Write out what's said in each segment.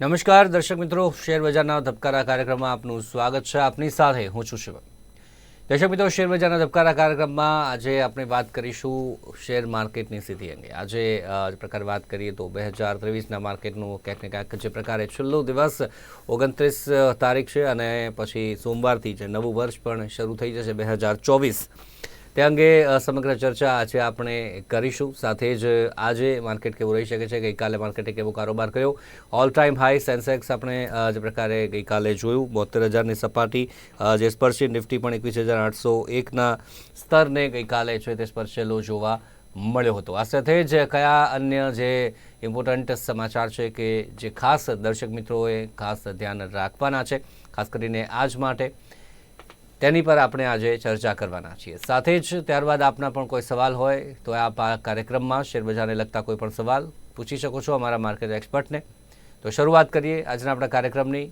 નમસ્કાર, દર્શક મિત્રો. શેર બજારના ધબકારા કાર્યક્રમમાં આપનું સ્વાગત છે. આપની સાથે હું છું શિવમ. દર્શક મિત્રો, શેર બજારના ધબકારા કાર્યક્રમમાં આજે આપણે વાત કરીશું શેર માર્કેટની સ્થિતિ અંગે. આજે પ્રકાર વાત કરીએ તો બે હજાર ત્રેવીસના માર્કેટનું ક્યાંક ને ક્યાંક જે પ્રકારે છેલ્લો દિવસ ઓગણત્રીસ તારીખ છે અને પછી સોમવારથી જે નવું વર્ષ પણ શરૂ થઈ જશે બે હજાર ચોવીસ. તે અંગે સમગ્ર ચર્ચા આજે આપણે કરીશું. સાથે જ આજે માર્કેટ કેવું રહી શકે છે? ગઈકાલે માર્કેટે કેવો કારોબાર કર્યો? ઓલ ટાઈમ હાઈ સેન્સેક્સ આપણે જે પ્રકારે ગઈકાલે જોયું. બોતેર હજારની સપાટી જે સ્પર્શી નિફ્ટી પણ એકવીસ હજાર આઠસો એકના સ્તરને ગઈકાલે છે તે સ્પર્શેલો જોવા મળ્યો હતો. આ સાથે જ કયા અન્ય જે ઇમ્પોર્ટન્ટ સમાચાર છે કે જે ખાસ દર્શક મિત્રોએ ખાસ ધ્યાન રાખવાના છે? ખાસ કરીને આજ માટે તેની પર આપણે આજે ચર્ચા કરવાના છીએ. સાથે જ ત્યારબાદ આપના પણ કોઈ સવાલ હોય તો આપ આ કાર્યક્રમમાં શેરબજારને લગતા કોઈ પણ સવાલ પૂછી શકો છો અમારા માર્કેટ એક્સપર્ટને. તો શરૂઆત કરીએ આજના આપણા કાર્યક્રમની.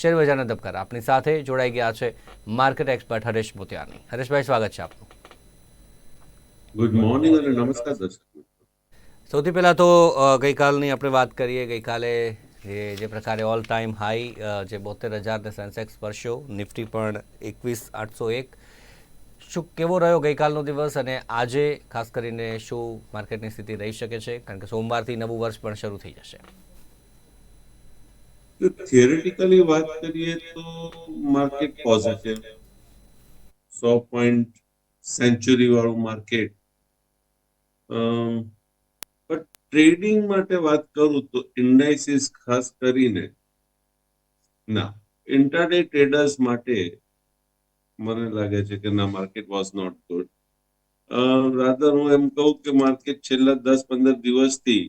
શેરબજારના ધબકારા. આપની સાથે જોડાઈ ગયા છે માર્કેટ એક્સપર્ટ હરેશ મોતિયાની. હરેશભાઈ સ્વાગત છે આપનું. ગુડ મોર્નિંગ અને નમસ્કાર દર્શક સૌથી પહેલાં તો ગઈકાલની આપણે વાત કરીએ. ગઈકાલે જે જે પ્રકારે ઓલ ટાઈમ હાઈ જે બોતેર હજારને સેન્સેક્સ સ્પર્શ્યો નિફ્ટી પણ એકવીસ આઠસો એક. શું કેવો રહ્યો ગઈકાલનો દિવસ અને આજે ખાસ કરીને શું માર્કેટની સ્થિતિ રહી શકે છે? કારણ કે સોમવારથી નવું વર્ષ પણ શરૂ થઈ જશે. થિયરેટિકલી વાત કરીએ તો માર્કેટ પોઝિટિવ સો પોઈન્ટ સેન્ચુરી વાળું માર્કેટ ટ્રેડિંગ માટે વાત કરું તો ઇન્ડાઇસિસ ખાસ કરીને ના, ઇન્ટરડે ટ્રેડર્સ માટે મને લાગે છે કે ના, market was not good. Rather, હું એમ કહું કે માર્કેટ છેલ્લા દસ પંદર દિવસથી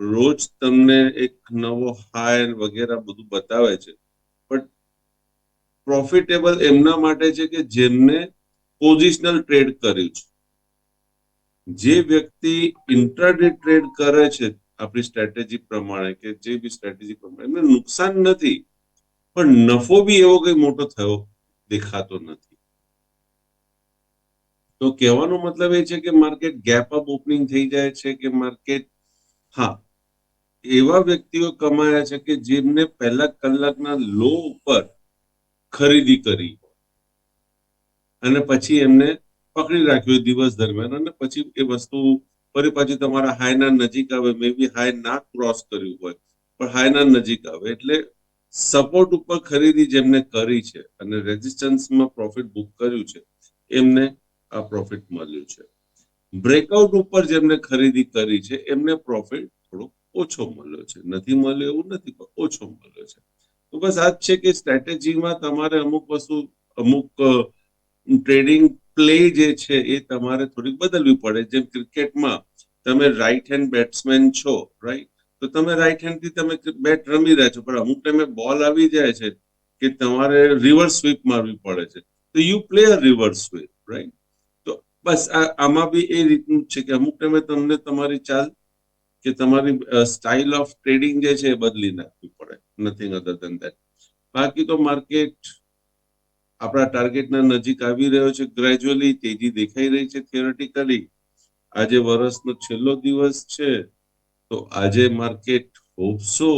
રોજ તમને એક નવો હાઈ વગેરે બધું બતાવે છે. બટ પ્રોફિટેબલ એમના માટે છે કે જેમને પોઝિશનલ ટ્રેડ કર્યું છે. જે વ્યક્તિ ઇન્ટરડે ટ્રેડ કરે છે, આપણી સ્ટ્રેટેજી પ્રમાણે કે જે બી સ્ટ્રેટેજી પ્રમાણે, એમને નુકસાન નથી, પણ નફો બી એવો કઈ મોટો થયો દેખાતો નથી. તો કહેવાનો મતલબ એ છે કે માર્કેટ ગેપ અપ ઓપનિંગ થઈ જાય છે કે માર્કેટ હા, એવા વ્યક્તિઓ કમાયા છે કે જેમને પહેલા કલાકના લો ઉપર ખરીદી કરી. અને પછી એમને પકડી રાખ્યો દિવસ દરમિયાન અને પછી એ વસ્તુ ફરી પાછી તમારા હાઈના નજીક આવે મે બી હાઈ ના ક્રોસ કર્યું હોય, પણ હાઈના નજીક આવે. એટલે સપોર્ટ ઉપર ખરીદી જેમને કરી છે અને રેઝિસ્ટન્સમાં પ્રોફિટ બુક કર્યું છે, એમને આ પ્રોફિટ મળ્યું છે. બ્રેકઆઉટ ઉપર જેમને ખરીદી કરી છે, એમને પ્રોફિટ થોડો ઓછો મળ્યો છે. નથી મળ્યો એવું નથી, પણ ઓછો મળ્યો છે. તો બસ આ છે કે સ્ટ્રેટેજીમાં તમારે અમુક વસ્તુ, અમુક ટ્રેડિંગ પ્લે જે છે એ તમારે થોડીક બદલવી પડે. જેમ ક્રિકેટમાં તમે રાઈટ હેન્ડ બેટ્સમેન છો રાઈટ તો તમે રાઈટ હેન્ડથી તમે બેટ રમી રહ્યા છો. પણ અમુક ટાઈમે બોલ આવી જાય છે કે તમારે રિવર્સ સ્વીપ મારવી પડે છે. તો you play a reverse sweep right તો બસ આમાં બી એ રીતનું છે કે અમુક ટાઈમે તમને તમારી ચાલ કે તમારી સ્ટાઇલ ઓફ ટ્રેડિંગ જે છે એ બદલી નાખવી પડે. નથિંગ અધર ધેન દેટ બાકી તો માર્કેટ આપણા ટાર્ગેટના નજીક આવી રહ્યો છે. ગ્રેજ્યુઅલી તેજી દેખાઈ રહી છે થિયોરેટિકલી આજે વર્ષનો છેલ્લો દિવસ છે. તો આજે માર્કેટ હોપસો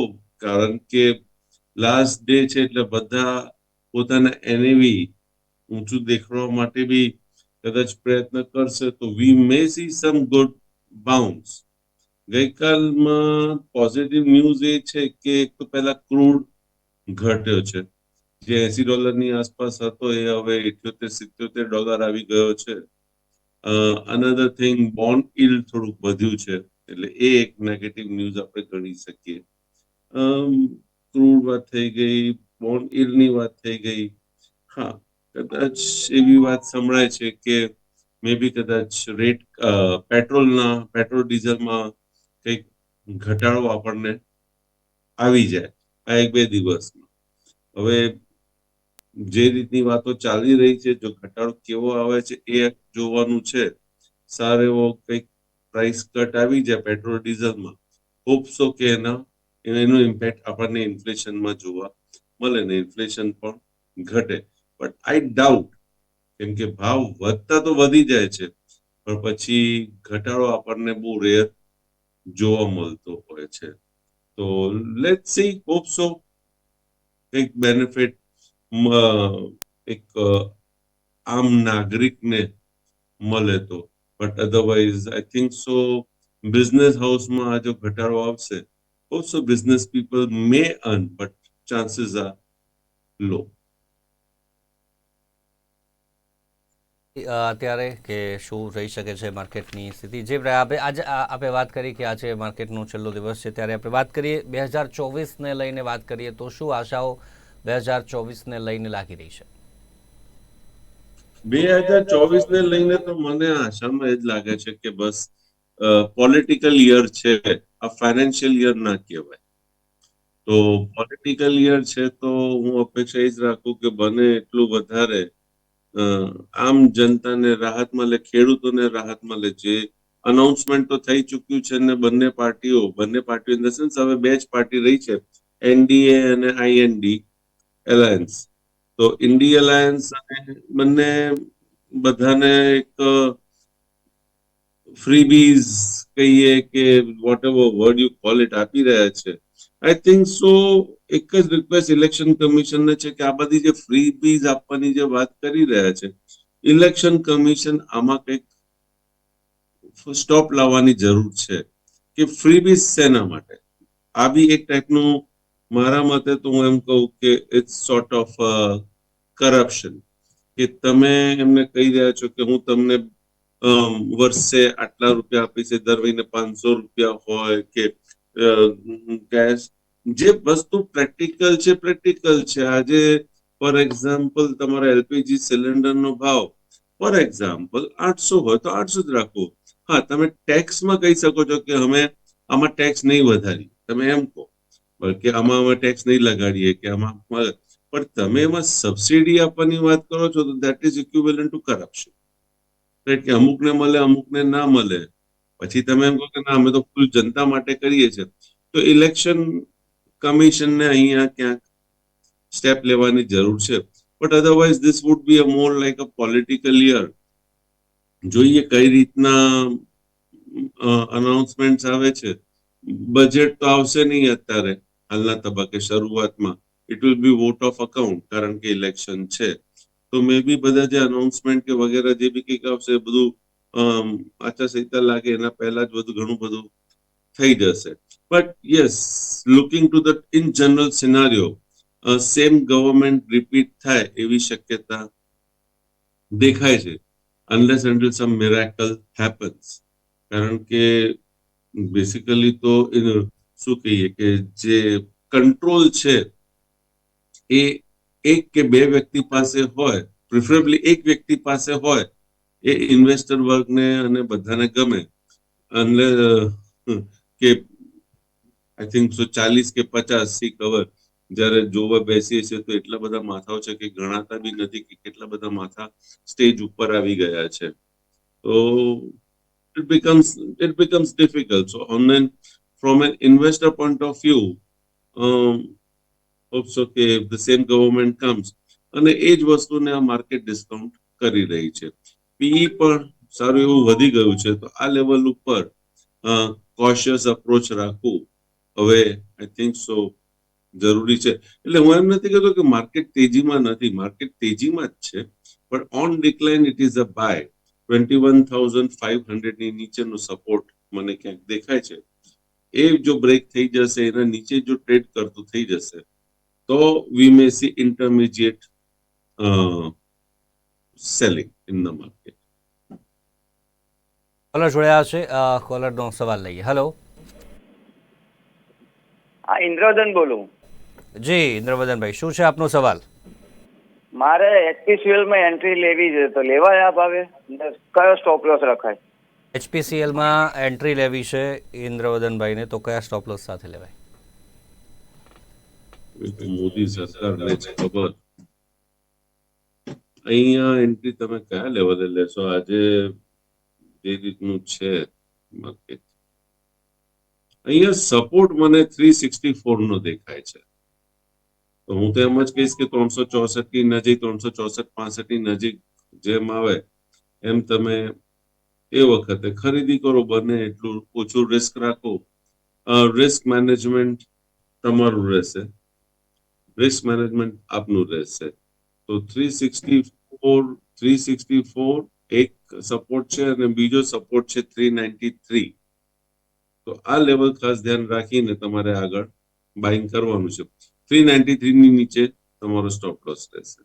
કારણ કે લાસ્ટ ડે છે એટલે બધા પોતાના એનએવી ઊંચું દેખાડવા માટે બી કદાચ પ્રયત્ન કરશે તો we may see some good bounce ગઈકાલમાં positive news એ છે કે એક તો પહેલા ક્રૂડ ઘટ્યો છે. જે એસી ડોલરની આસપાસ હતો એ હવે ઇઠ્યોતેર, સિત્યોતેર ડોલર આવી ગયો છે. અનધર થિંગ બોન્ડ ઇલ થોડુંક વધ્યું છે, એટલે એ એક નેગેટિવ ન્યૂઝ આપણે ગણી શકીએ. ક્રૂડ વાત થઈ ગઈ બોન્ડ ઇલની વાત થઈ ગઈ. હા, કદાચ એવી વાત સંભળાય છે કે મે બી કદાચ રેટ પેટ્રોલના, પેટ્રોલ ડીઝલમાં કંઈક ઘટાડો આપણને આવી જાય, આ એક બે દિવસમાં. હવે જે રીતની વાતો ચાલી રહી છે, જો ઘટાડો કેવો આવે છે, એ જોવાનું છે. સારો એવો કંઈક પ્રાઇસ કટ આવી જાય પેટ્રોલ ડીઝલમાં હોપસો કે એના, એનો ઇમ્પેક્ટ આપણને ઇન્ફ્લેશનમાં જોવા મળે ને ઇન્ફ્લેશન પણ ઘટે. બટ આઈ ડાઉટ કેમ કે ભાવ વધતા તો વધી જાય છે, પણ પછી ઘટાડો આપણને બહુ રેર જોવા મળતો હોય છે. તો લેટ સી હોપ સો કંઈક બેનિફિટ એક આમ નાગરિકને મળે તો. But otherwise I think so business હાઉસમાં આ જો ઘટાડો આવશે also business people may earn but chances are low અત્યારે કે શું રહી શકે છે માર્કેટની સ્થિતિ? જે આપણે આજે આપણે વાત કરી કે આજે માર્કેટનો છેલ્લો દિવસ છે, ત્યારે આપણે વાત કરીએ બે હજાર ચોવીસને લઈને વાત કરીએ તો શું આશાઓ બે હજાર ચોવીસને લઈને લાગી રહી છે. બે હજાર ચોવીસ ને લઈને તો મને આશામાં એ જ લાગે છે કે બસ પોલિટિકલ યર છે, આ ફાઇનાન્શિયલ યર ના કહેવાય. તો પોલિટિકલ યર છે તો હું અપેક્ષા એ જ રાખું કે બને એટલું વધારે આમ જનતાને રાહત મળે, ખેડૂતોને રાહત મળે. જે અનાઉન્સમેન્ટ તો થઈ ચૂક્યું છે ને બંને પાર્ટીઓ બંને પાર્ટીઓ ઇન ધ સેન્સ હવે બે જ પાર્ટી રહી છે, એનડીએ અને આઈએનડી. એલાયન્સ તો ઇન્ડી એલાયન્સ અને બંને બધાને એક ફ્રીબીઝ કહીએ કે whatever word you call it આપી રહ્યા છે. આઈ થિંક સો એક જ રિક્વેસ્ટ ઇલેક્શન કમિશનને છે કે આ બધી જે ફ્રીબીઝ આપવાની જે વાત કરી રહ્યા છે ઇલેક્શન કમિશન આમાં કંઈક સ્ટોપ લાવવાની જરૂર છે કે ફ્રીબીઝ શેના માટે? આ બી એક ટાઈપનું મારા મતે તો હું એમ કહું કે ઇટ્સ સોર્ટ ઓફ કરપ્શન કે તમે એમને કહી રહ્યા છો કે હું તમને વર્ષે આટલા રૂપિયા આપીશ દર મહિને પાંચસો રૂપિયા હોય કે ગેસ જે વસ્તુ પ્રેક્ટિકલ છે પ્રેક્ટિકલ છે. આજે ફોર એક્ઝામ્પલ તમારા એલપીજી સિલિન્ડરનો ભાવ ફોર એક્ઝામ્પલ આઠસો હોય તો આઠસો જ રાખો. હા, તમે ટેક્સમાં કહી શકો છો કે અમે, આમાં ટેક્સ નહીં વધારી તમે એમ કહો. બલકે આમાં અમે ટેક્સ નહીં લગાડીએ, કે આમાં. પણ તમે એમાં સબસિડી આપવાની વાત કરો છો તો that is equivalent to corruption right કે અમુકને મળે, અમુકને ના મળે. પછી તમે એમ કહો કે ના, અમે તો ફૂલ જનતા માટે કરીએ છીએ. તો ઇલેક્શન કમિશનને અહીંયા ક્યાંક સ્ટેપ લેવાની જરૂર છે. But otherwise this would be a more like a political year જોઈએ કઈ રીતના અનાઉન્સમેન્ટ આવે છે. બજેટ તો આવશે નહીં અત્યારે. હાલના તબક્કે શરૂઆતમાં it will be vote of account કારણ કે ઇલેક્શન છે. તો મે બી બધા જે અનાઉન્સમેન્ટ કે વગેરે જે બી કંઈક આવશે બધું આચારસંહિતા લાગે એના પહેલા જ બધું ઘણું બધું થઈ જશે. But yes looking to the in general scenario same government repeat થાય એવી શક્યતા દેખાય છે. Unless until some miracle happens કારણ કે બેસિકલી તો શું કહીએ કે જે કંટ્રોલ છે, એ એક કે બે વ્યક્તિ પાસે હોય પ્રિફરેબલી એક વ્યક્તિ પાસે હોય, એ ઇન્વેસ્ટર વર્ગને અને બધાને ગમે. અને, કે આઈ થિંક સો ચાલીસ કે પચાસ સી કવર જ્યારે જોવા બેસીએ છીએ તો એટલા બધા માથાઓ છે કે ગણાતા બી નથી કે કેટલા બધા માથા સ્ટેજ ઉપર આવી ગયા છે. તો, it becomes it becomes difficult. So then from an investor point of view um hopes કે if the same government comes. અને એ જ વસ્તુને આ માર્કેટ ડિસ્કાઉન્ટ કરી રહી છે. પીઈ પણ સારું એવું વધી ગયું છે. તો આ લેવલ ઉપર કોશિયસ અપ્રોચ રાખવું. હવે આઈ થિંક સો જરૂરી છે. એટલે હું એમ નથી કહેતો કે માર્કેટ તેજીમાં નથી. માર્કેટ તેજીમાં જ છે. પણ on decline it is a by twenty one thousand five હંડ્રેડની નીચેનો સપોર્ટ મને ક્યાંક દેખાય છે. એ જો બ્રેક થઈ જશે એના નીચે જો ટ્રેડ કરતું થઈ જશે તો we may see intermediate selling in the market caller જોડાયા છે કોલરનો સવાલ લઈએ. હેલો હા ઇન્દ્રવદન બોલું. જી ઇન્દ્રવદનભાઈ શું છે આપનો સવાલ? મારે HPCL માં એન્ટ્રી લેવી છે તો લેવાય આ ભાવે? કયો સ્ટોપ લોસ રખાય? એચપીસીએલમાં એન્ટ્રી લેવી છે ઇન્દ્રવદનભાઈને. તો કયા સ્ટોપ લોસ સાથે લેવાય? મોદી સરકારને ખબર. અહીંયા એન્ટ્રી તમે કયા લેવલે લેશો? આજે જે રીતનું છે માર્કેટ અહીંયા સપોર્ટ મને થ્રી સિક્સટી ફોર નો દેખાય છે. તો હું તો એમ જ કહીશ કે ત્રણસો ચોસઠની નજીક, ત્રણસો ચોસઠ પાસઠની નજીક જેમ આવે એમ તમે એ વખતે ખરીદી કરો, બને એટલું ઓછું રિસ્ક રાખો. રિસ્ક મેનેજમેન્ટ તમારું રહેશે. રિસ્ક મેનેજમેન્ટ આપનું રહેશે. તો three sixty four three sixty four એક સપોર્ટ છે અને બીજો સપોર્ટ છે થ્રી નાઇન્ટી થ્રી તો આ લેવલ ખાસ ધ્યાન રાખીને તમારે આગળ બાઇંગ કરવાનું છે. થ્રી નાઇન્ટી થ્રી ની નીચે તમારો સ્ટોપ લોસ રહેશે.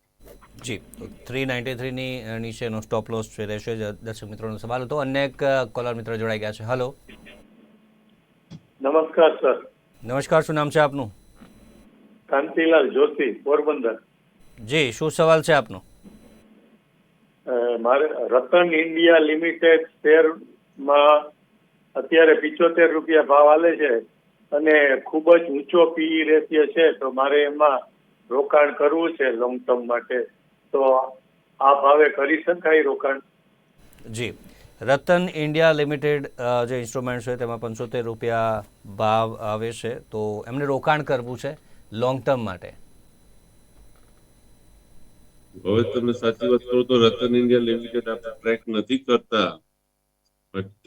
જી થ્રી નાઇન્ટી થ્રીની નીચેનો સ્ટોપ લોસ છે રહેશે જ દર્શક મિત્રોનો સવાલ હતો અન્ય એક કોલર મિત્ર જોડાઈ ગયા છે. હલો નમસ્કાર સર. નમસ્કાર શું નામ છે આપનું? કાંતિલાલ જોશી પોરબંદર. જી શું સવાલ છે આપનો? મારે રતન ઇન્ડિયા લિમિટેડ શેરમાં અત્યારે પિચોતેર રૂપિયા ભાવ આલે છે અને ખૂબ જ ઊંચો પીઈ રેશિયો છે તો મારે એમાં રોકાણ કરવું છે લોંગ ટર્મ માટે. તો આ ભાવે કરી શકાય રોકાણ? જી. રતન ઇન્ડિયા લિમિટેડ જે ઇન્સ્ટ્રુમેન્ટ છે તેમાં પંચોતેર રૂપિયા ભાવ આવે છે. તો એમને રોકાણ કરવું છે લોંગ ટર્મ માટે. હવે તમે સાચી વાત કરો તો રતન ઇન્ડિયા લિમિટેડ આપણે ટ્રેક નથી કરતા. બટ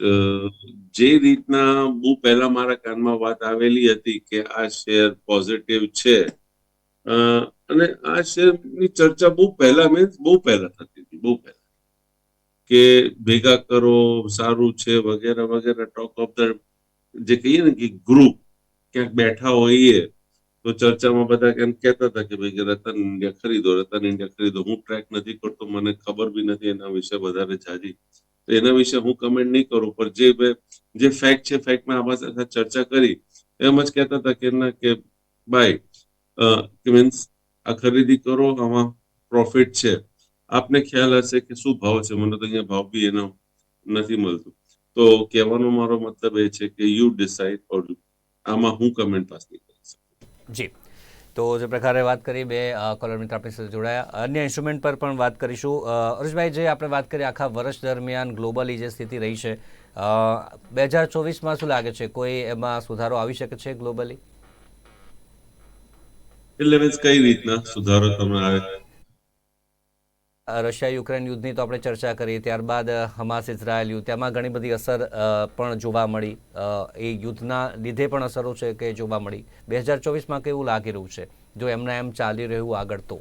જે રીતના બહુ પહેલા મારા કાનમાં વાત આવેલી હતી કે આ શેર પોઝિટિવ છે અને આ શેરની ચર્ચા બહુ પહેલા મીન્સ બહુ પહેલા થતી હતી, બહુ પહેલા. કે ભેગા કરો, સારું છે, વગેરે વગેરે ટોક ઓફ ધ જે કહીએ ને કે ગ્રુપ ક્યાંક બેઠા હોઈએ, તો ચર્ચામાં બધા એમ કહેતા હતા કે ભાઈ રતન ઇન્ડિયા ખરીદો, રતન ઇન્ડિયા ખરીદો. હું ટ્રેક નથી કરતો, મને ખબર બી નથી એના વિશે વધારે જાજી. તો એના વિશે હું કમેન્ટ નહીં કરું, પણ જે જે ફેક્ટ છે ફેક્ટમાં આમાં સાથે ચર્ચા કરી, એમ જ કહેતા હતા કે ના, કે કે મીન્સ આ ખરીદી કરો, આમાં પ્રોફિટ છે. આપને ખ્યાલ હશે કે શું ભાવ છે? મને તો અહીંયા ભાવ બી એનો નથી મળતું. તો કહેવાનો મારો મતલબ એ છે કે યુ ડિસાઇડ ઓર આમાં હું કમેન્ટ પાસ નહીં કરી શકું. જી. તો જે પ્રકારે વાત કરી બે કોલર મિત્ર આપણી સાથે જોડાયા. અન્ય ઇન્સ્ટ્રુમેન્ટ પર પણ વાત કરીશું. હરેશભાઈ, જે આપણે વાત કરી આખા વર્ષ દરમિયાન ગ્લોબલી જે સ્થિતિ રહી છે બે હજાર ચોવીસમાં શું લાગે છે? કોઈ એમાં સુધારો આવી શકે છે ગ્લોબલી એટલે મીન્સ કઈ રીતના સુધારો તમે આવે? રશિયા યુક્રેન યુદ્ધની તો આપણે ચર્ચા કરી ત્યારબાદ હમાસ ઇઝરાયલ યુદ્ધ તેમાં ઘણી બધી અસર પણ જોવા મળી. એ યુદ્ધના લીધે પણ અસરો છે કે જોવા મળી. બે હજાર ચોવીસમાં કેવું લાગી રહ્યું છે? જો એમને એમ ચાલી રહ્યું આગળ તો.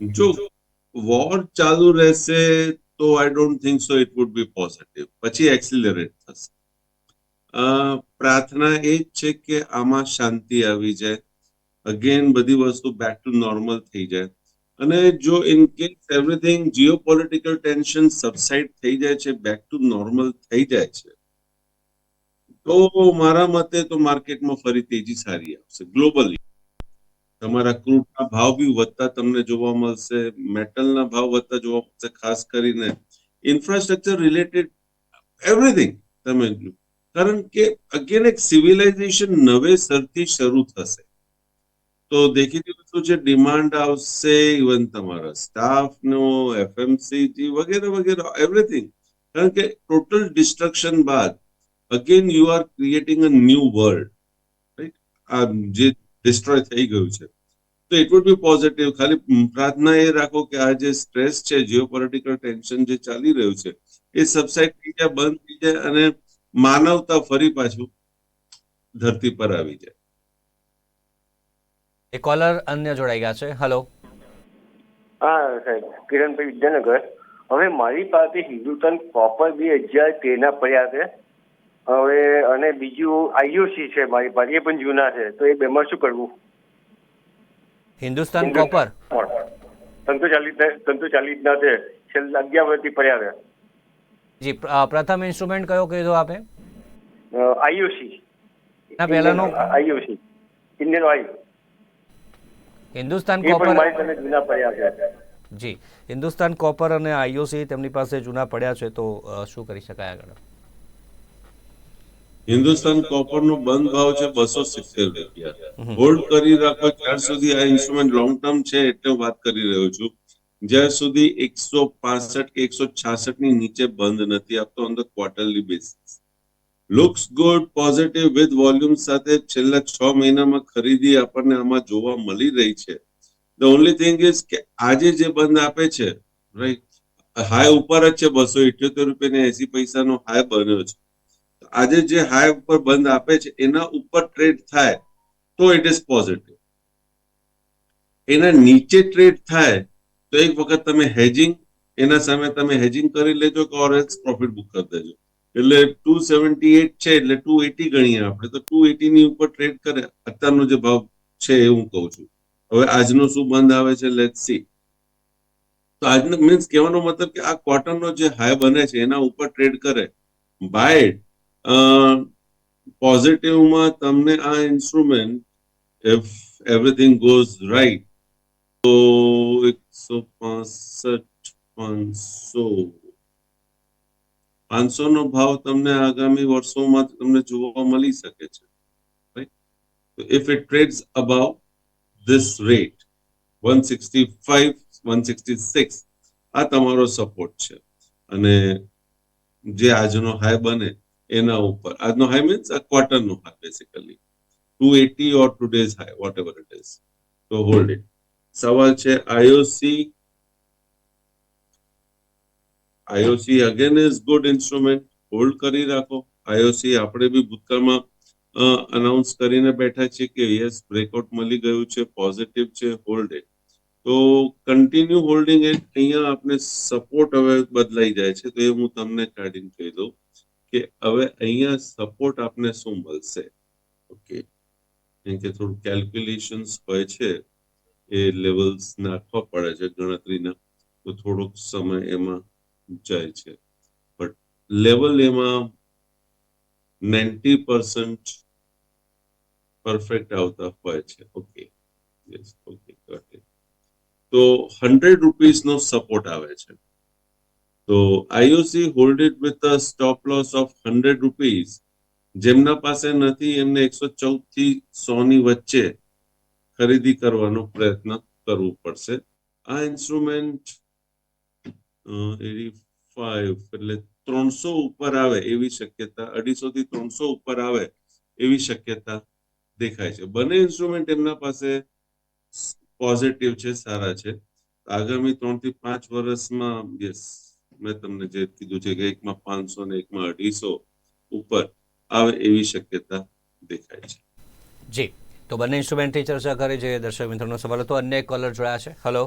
જો વોર ચાલુ રહેશે તો I don't think so it would be positive પછી એક્સિલરેટ થશે. પ્રાર્થના એ જ છે કે આમાં શાંતિ આવી જાય અગેન બધી વસ્તુ બેક ટુ નોર્મલ થઈ જાય અને જો in case everything geopolitical tension subside થઈ જાય છે બેક ટુ નોર્મલ થઈ જાય છે, તો મારા મતે તો માર્કેટમાં ફરી તેજી સારી આવશે ગ્લોબલી તમારા ક્રૂડના ભાવ બી વધતા તમને જોવા મળશે મેટલના ભાવ વધતા જોવા મળશે, ખાસ કરીને ઇન્ફ્રાસ્ટ્રક્ચર રિલેટેડ એવરીથિંગ તમે. કારણ કે અગેન એક સિવિલાઇઝેશન નવેસરથી શરૂ થશે. તો દેખીતી વસ્તુ છે ડિમાન્ડ આવશે ઇવન તમારા સ્ટાફનો એફએમસીજી વગેરે વગેરે એવરીથિંગ કારણ કે ટોટલ ડિસ્ટ્રક્શન બાદ again you are creating a new world right આ જે ડિસ્ટ્રોય થઈ ગયું છે. તો ઇટ વુડ બી પોઝિટિવ ખાલી પ્રાર્થના એ રાખો કે આ જે સ્ટ્રેસ છે જીઓપોલિટિકલ ટેન્શન જે ચાલી રહ્યું છે, એ સબસાઇડ થઈ જાય, બંધ થઈ જાય અને માનવતા ફરી પાછું ધરતી પર આવી જાય. એ કોલર અન્ય જોડાઈ ગયા છે. હેલો હા સાહેબ. કિરણભાઈ વિદ્યાનગર. હવે મારી પાસે હિન્દુસ્તાન કોપર બે હજાર તેરના પડ્યા છે. હવે અને બીજું આઈયુસી છે મારી પાસે. એ પણ જૂના છે. તો એ બેમાં શું કરવું? હિન્દુસ્તાન કોપર તંતુ ચાલીસ તંતુ ચાલીસ ના છે. છેલ્લા અગિયાર વર્ષથી પડ્યા છે. જી પ્રથમ ઇન્સ્ટ્રુમેન્ટ કયો કીધો આપે? આઈયુસી ના પહેલાનો? IUC Indian Oil. Hindustan Copper જૂના પડ્યા છે. જી હિન્દુસ્તાન કોપર અને આઈઓસી તેમની પાસે જૂના પડ્યા છે તો શું કરી શકાય આગળ? હિન્દુસ્તાન કોપર નો બંધ ભાવ છે બસો સિત્તેર રૂપિયા. હોલ્ડ કરી રાખો ત્યાર સુધી આ ઇન્સ્ટ્રુમેન્ટ લોંગ ટર્મ છે એટલે વાત કરી રહ્યો છું. જ્યાં સુધી એકસો પાસઠ કે એકસો છાસઠની નીચે બંધ નથી આપતો on the quarterly basis looks good positive with volume સાથે છેલ્લા છ મહિનામાં ખરીદી આપણને આમાં જોવા મળી રહી છે. ધ ઓનલી થિંગ ઇઝ કે આજે જે બંધ આપે છે રાઈટ હાઈ ઉપર જ છે બસો ઇઠ્યોતેર રૂપિયા એસી પૈસાનો હાઈ બન્યો છે. આજે જે હાઈ ઉપર બંધ આપે છે, એના ઉપર ટ્રેડ થાય તો ઇટ ઇઝ પોઝિટિવ એના નીચે ટ્રેડ થાય તો એક વખત તમે હેજિંગ એના સામે તમે હેજિંગ કરી લેજો કે ઓરેન્જ પ્રોફિટ બુક કરી દેજો. એટલે ટુ સેવન્ટી એટ છે, એટલે ટુ એટી ગણીએ આપણે. તો ટુ એટી ની ઉપર ટ્રેડ કરે. અત્યારનો જે ભાવ છે એ હું કહું છું. હવે આજનો શું બંધ આવે છે? લેટ સી તો આજનો મીન્સ કહેવાનો મતલબ કે આ ક્વાર્ટરનો જે હાઈ બને છે, એના ઉપર ટ્રેડ કરે. બાય પોઝિટિવમાં તમને આ instrument if everything goes right તો એકસો પાસઠ પાંચસો. પાંચસો નો ભાવ તમને આગામી વર્ષોમાં તમને જોવા મળી શકે છે? તો this rate one sixty five one sixty six આ તમારો સપોર્ટ છે. અને જે આજનો હાઈ બને એના ઉપર. આજનો હાઈ મીન્સ આ ક્વાર્ટરનો high basically two eighty or two days high whatever it is તો હોલ્ડ ઇટ સવાલ છે IOC IOC again is good instrument hold કરી રાખો. આઈઓસી આપણે બી ભૂતકાળમાં અનાઉન્સ કરીને બેઠા છીએ કે યસ બ્રેકઆઉટ મળી ગયું છે પોઝિટિવ છે હોલ્ડ ઇટ તો કન્ટિન્યુ હોલ્ડિંગ એટ અહીંયા આપણે સપોર્ટ હવે બદલાઈ જાય છે. તો એ હું તમને કાઢીને કહી દઉં કે હવે અહીંયા સપોર્ટ આપને શું મળશે? ઓકે કેમ કે થોડું કેલ્ક્યુલેશન્સ હોય છે. એ લેવલ્સ નાખવા પડે છે ગણતરીના, તો થોડોક સમય એમાં જાય છે. બટ લેવલ એમાં નાઇન્ટી પર્સન્ટ પરફેક્ટ આવતા હોય છે. ઓકે યસ ઓકે ગોટ તો હંડ્રેડ રૂપીસ નો સપોર્ટ આવે છે. તો IOC hold it with a stop loss of hundred rupees જેમના પાસે નથી, એમને એકસો ચૌદથી સો ની વચ્ચે ખરીદી કરવાનો પ્રયત્ન કરવો પડશે. આ ઇન્સ્ટ્રુમેન્ટ એટી ફાઈવ એટલે ત્રણસો ઉપર આવે એવી શક્યતા અઢીસો થી ત્રણસો ઉપર આવે એવી શક્યતા દેખાય છે. બંને ઇન્સ્ટ્રુમેન્ટ એમના પાસે પોઝિટિવ છે, સારા છે. આગામી ત્રણથી પાંચ વર્ષમાં યસ મેં તમને જે કીધું છે કે એકમાં પાંચસો ને એકમાં અઢીસો ઉપર આવે એવી શક્યતા દેખાય છે. જી. તો બંને ઇન્સ્ટ્રુમેન્ટથી ચર્ચા કરી છે દર્શક મિત્રોનો સવાલ હતો અન્ય એક કોલર જોડાયા છે. હલો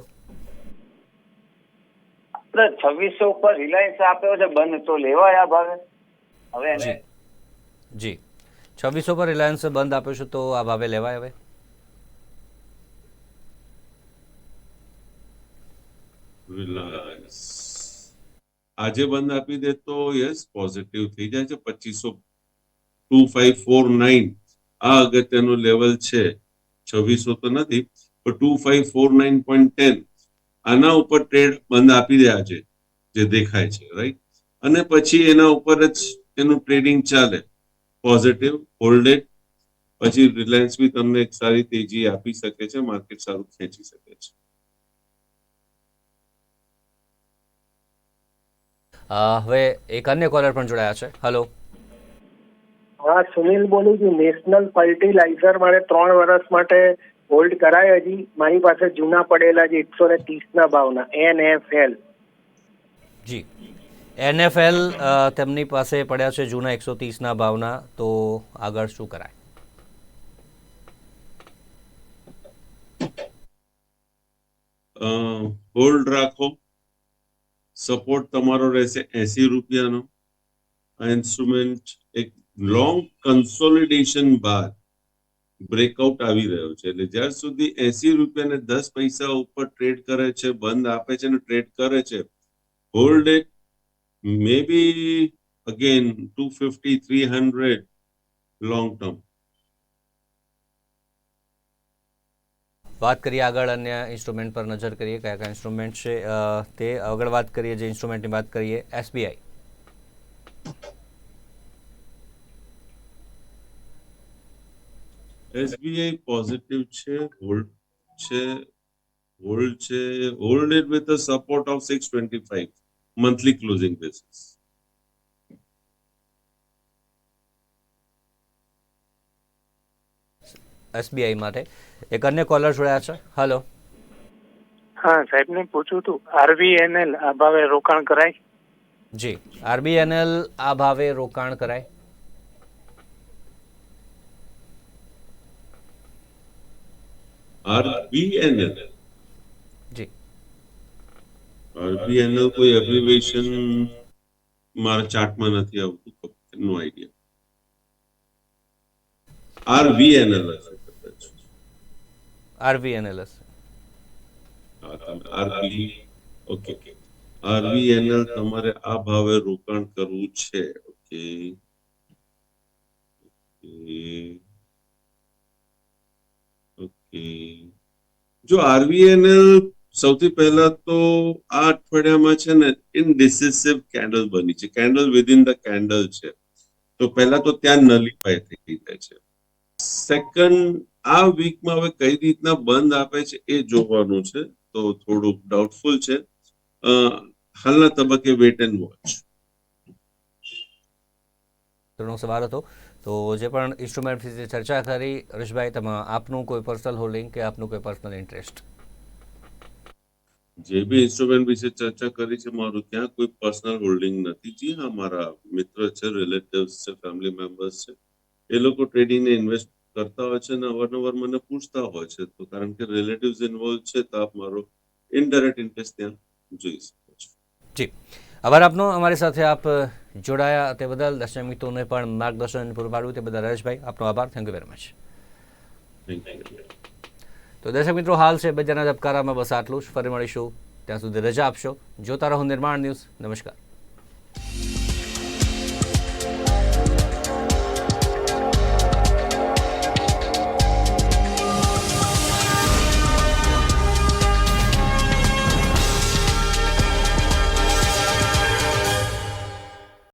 છવ્વીસો ઉપર રિલાયન્સ આપ્યો છે બંધ તો લેવાય આ ભાવે. હવે એને જી. જી. છવ્વીસો પર રિલાયન્સ બંધ આપ્યો છે તો આ ભાવે લેવાય હવે? રિલાયન્સ. આજે બંધ આપી દે તો યસ પોઝિટિવ થઈ જાય છે પચીસો ટુ ફાઈવ ફોર નાઇન આ અગત્યનું લેવલ છે. છવ્વીસો તો નથી, પણ two five four nine point ten. આના ઉપર ટ્રેડ બંધ આપી દે છે, જે દેખાય છે રાઈટ અને પછી એના ઉપર જ એનું ટ્રેડિંગ ચાલે. પોઝિટિવ હોલ્ડેડ પછી રિલાયન્સ બી તમને એક સારી તેજી આપી શકે છે માર્કેટ સારું ખેંચી શકે છે. હવે એક અન્ય કોલર પણ જોડાયા છે. હલો હા સુનિલ બોલું છું નેશનલ ફર્ટિલાઇઝર મારે ત્રણ વર્ષ માટે હોલ્ડ કરાય હજી. મારી પાસે જૂના પડેલા છે એકસો ને ત્રીસ ના ભાવના એન એફ એલ. જી. એનએફએલ તેમની પાસે પડ્યા છે જૂના એકસો ત્રીસના ભાવના તો આગળ શું કરાય? હોલ્ડ રાખો. સપોર્ટ તમારો રહેશે એસી રૂપિયાનો. આ ઇન્સ્ટ્રુમેન્ટ એક લોંગ કન્સોલિડેશન બાદ બ્રેકઆઉટ આવી રહ્યો છે. એટલે જ્યાં સુધી એસી રૂપિયા ને દસ પૈસા ઉપર ટ્રેડ કરે છે, બંધ આપે છે ને ટ્રેડ કરે છે hold it may be again two fifty three hundred long term વાત કરીએ આગળ અન્ય ઇન્સ્ટ્રુમેન્ટ પર નજર કરીએ, કયા કયા ઇન્સ્ટ્રુમેન્ટ છે તે આગળ વાત કરીએ, જે ઇન્સ્ટ્રુમેન્ટની વાત કરીએ એસબીઆઈ એસબીઆઈ પોઝિટિવ છે હોલ્ડ છે હોલ્ડ છે. Hold it with a support of six twenty five monthly closing basis SBI માટે. એક અન્ય કોલર જોડાયા છે. હલો હા સાહેબ ને પૂછું હતું આરબીએનએલ આ ભાવે રોકાણ કરાય? જી. આરબીએનએલ આ ભાવે રોકાણ કરાય. આરબીએનએલ જી. આરબીએનએલ કોઈ એબ્રિવેશન મારા ચાર્ટમાં નથી આવતું નો આઈડિયા આરવીએનએલ હશે કદાચ. આરવીએનએલ હશે. આરબી ઓકે આરવીએનએલ તમારે આ ભાવે રોકાણ કરવું છે ઓકે ઓકે જો આરવીએનએલ સૌથી પહેલા તો આ અઠવાડિયામાં છે ને ઇનડિસિસિવ કેન્ડલ બની છે. કેન્ડલ વિધિન ધ કેન્ડલ છે. તો પહેલા તો ત્યાં નલીફાઈ થઈ જાય છે. સેકન્ડ આ વીકમાં હવે કઈ રીતના બંધ આપે છે એ જોવાનું છે. તો થોડુંક ડાઉટફુલ છે. હાલના તબક્કે વેટ એન્ડ વોચ સવાલ હતો. તો જે પણ ઇન્સ્ટ્રુમેન્ટ વિશે ચર્ચા કરી હરેશભાઈ તેમાં આપનું કોઈ પર્સનલ હોલ્ડિંગ કે આપનું કોઈ પર્સનલ ઇન્ટરેસ્ટ જે બી ઇન્સ્ટ્રુમેન્ટ વિશે ચર્ચા કરી છે મારું ત્યાં કોઈ પર્સનલ હોલ્ડિંગ નથી. જી હા મારા મિત્ર છે રિલેટિવ્સ છે ફેમિલી મેમ્બર્સ છે. એ લોકો ટ્રેડિંગ ને ઇન્વેસ્ટ કરતા હોય છે અને અવારનવાર મને પૂછતા હોય છે. તો કારણ કે રિલેટિવ્સ ઇન્વોલ્વ છે તો આપ મારો ઇનડાયરેક્ટ ઇન્ટરેસ્ટ ત્યાં જોઈ શકો છો. જી. આભાર આપનો. અમારી સાથે આપ જોડાયા તે બદલ દર્શક મિત્રોને પણ માર્ગદર્શન પૂરું પાડ્યું તે બદલ હરેશભાઈ આપનો આભાર. થેન્ક યુ વેરી મચ તો દર્શક મિત્રો હાલ છે બજારના ધબકારામાં બસ આટલું જ. ફરી મળીશું. ત્યાં સુધી રજા આપશો. જોતા રહો નિર્માણ ન્યૂઝ. નમસ્કાર.